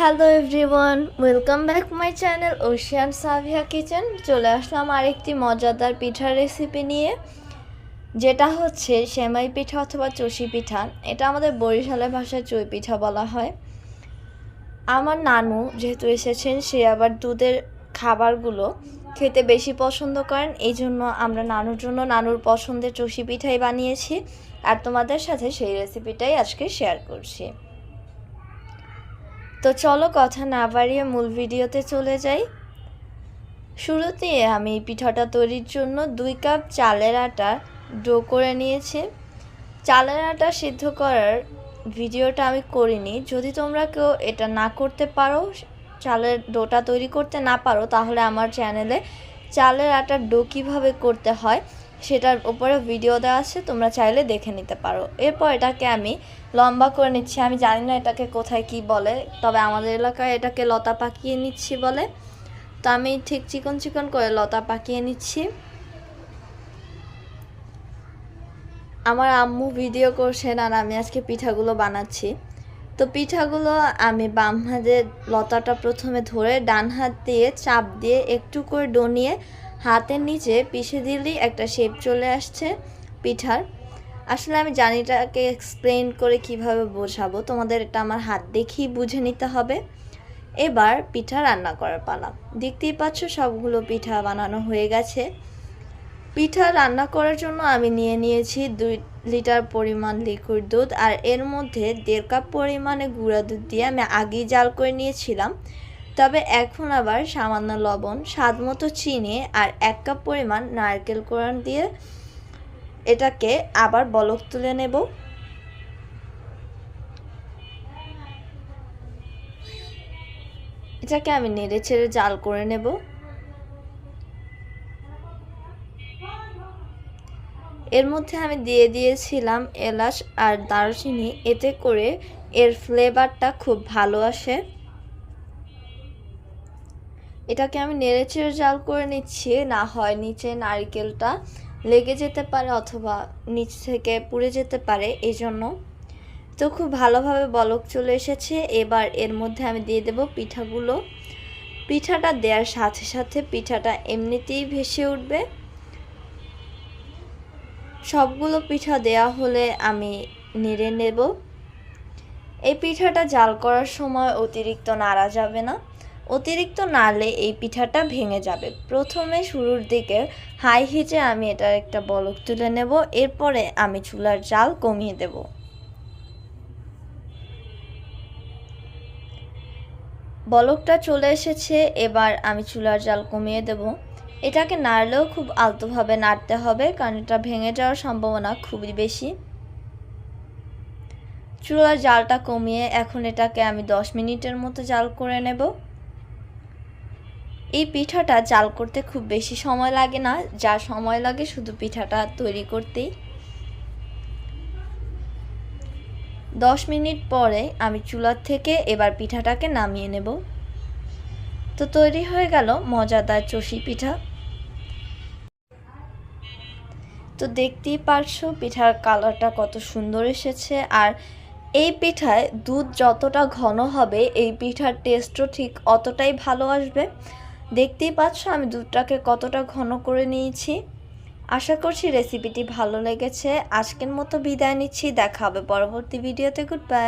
Hello everyone welcome back my channel Ocean Savia Kitchen চলে আসলাম আরেকটি মজাদার পিঠার রেসিপি নিয়ে, যেটা হচ্ছে সেমাই পিঠা অথবা চষি পিঠা। এটা আমাদের বরিশালের ভাষায় চই পিঠা বলা হয়। আমার নানু যেহেতু এসেছেন, সে আবার দুধের খাবারগুলো খেতে বেশি পছন্দ করেন। এই জন্য আমরা নানুর জন্য নানুর পছন্দের চষি পিঠাই বানিয়েছি। আর তোমাদের সাথে সেই রেসিপিটাই আজকে শেয়ার করছি। তো চলো কথা না বাড়িয়ে মূল ভিডিওতে চলে যাই। শুরুতে আমি পিঠাটা তৈরির জন্য দুই কাপ চালের আটা ডো করে নিয়েছি। চালের আটা সিদ্ধ করার ভিডিওটা আমি করিনি। যদি তোমরা কেউ এটা না করতে পারো, চালের ডোটা তৈরি করতে না পারো, তাহলে আমার চ্যানেলে চালের আটার ডো কীভাবে করতে হয় সেটার উপরে ভিডিও দেওয়া আছে, তোমরা চাইলে দেখে নিতে পারো। এরপর এটাকে আমি লম্বা করে নিচ্ছি। আমি জানি না এটাকে কোথায় কি বলে, তবে আমাদের এলাকায় এটাকে লতা পাকিয়ে নিচ্ছি বলে। তো আমি ঠিক চিকন চিকন করে লতা পাকিয়ে নিচ্ছি। আমার আম্মু ভিডিও করছেন আর আমি আজকে পিঠাগুলো বানাচ্ছি। তো পিঠাগুলো আমি বাম হাতে লতাটা প্রথমে ধরে ডান হাত দিয়ে চাপ দিয়ে একটু করে ডনিয়ে হাতের নিচে পিষে দিলেই একটা শেপ চলে আসছে পিঠার। আসলে আমি জানিটাকে এক্সপ্লেন করে কীভাবে বোঝাবো, তোমাদের এটা আমার হাত দেখেই বুঝে নিতে হবে। এবার পিঠা রান্না করার পালা। দেখতেই পাচ্ছ সবগুলো পিঠা বানানো হয়ে গেছে। পিঠা রান্না করার জন্য আমি নিয়ে নিয়েছি দুই লিটার পরিমাণ লিকুইড দুধ আর এর মধ্যে দেড় কাপ পরিমাণে গুঁড়া দুধ দিয়ে আমি আগেই জাল করে নিয়েছিলাম। তবে এখন আবার সামান্য লবণ, স্বাদ মতো চিনি আর এক কাপ পরিমাণ নারকেল কোরআন দিয়ে এটাকে আবার বলক তুলে নেব। এটাকে আমি নেড়ে ছেড়ে জাল করে নেব। এর মধ্যে আমি দিয়ে দিয়েছিলাম এলাচ আর দারুচিনি, এতে করে এর ফ্লেভারটা খুব ভালো আসে। এটাকে আমি নেড়েচেড়ে জাল করে নিচ্ছি, না হয় নিচে নারিকেলটা লেগে যেতে পারে অথবা নিচ থেকে পুড়ে যেতে পারে এই জন্য তো খুব ভালোভাবে বলক চলে এসেছে। এবার এর মধ্যে আমি দিয়ে দেব পিঠাগুলো। পিঠাটা দেওয়ার সাথে সাথে পিঠাটা এমনিতেই ভেসে উঠবে। সবগুলো পিঠা দেয়া হলে আমি নেড়ে নেব। এই পিঠাটা জাল করার সময় অতিরিক্ত নাড়া যাবে না। অতিরিক্ত নাড়লে এই পিঠাটা ভেঙে যাবে। প্রথমে শুরুর দিকে হাই হিটে আমি এটার একটা বলক তুলে নেব, এরপরে আমি চুলার জাল কমিয়ে দেব। বলকটা চলে এসেছে, এবার আমি চুলার জাল কমিয়ে দেব। এটাকে নাড়লেও খুব আলতোভাবে নাড়তে হবে, কারণ এটা ভেঙে যাওয়ার সম্ভাবনা খুবই বেশি। চুলার জালটা কমিয়ে এখন এটাকে আমি দশ মিনিটের মতো জাল করে নেব। এই পিঠাটা জাল করতে খুব বেশি সময় লাগে না, যা সময় লাগে শুধু পিঠাটা তৈরি করতেই। দশ মিনিট পরে আমি চুলার থেকে এবার পিঠাটাকে নামিয়ে নেব। তো তৈরি হয়ে গেল মজাদার চষি পিঠা। তো দেখতেই পারছ পিঠার কালারটা কত সুন্দর এসেছে, আর এই পিঠায় দুধ যতটা ঘন হবে, এই পিঠার টেস্টও ঠিক অতটাই ভালো আসবে। দেখতেই পাচ্ছ আমি দুধটাকে কতটা ঘন করে নিয়েছি। আশা করছি রেসিপিটি ভালো লেগেছে। আজকের মতো বিদায় নিচ্ছি। দেখা হবে পরবর্তী ভিডিওতে গুড বাই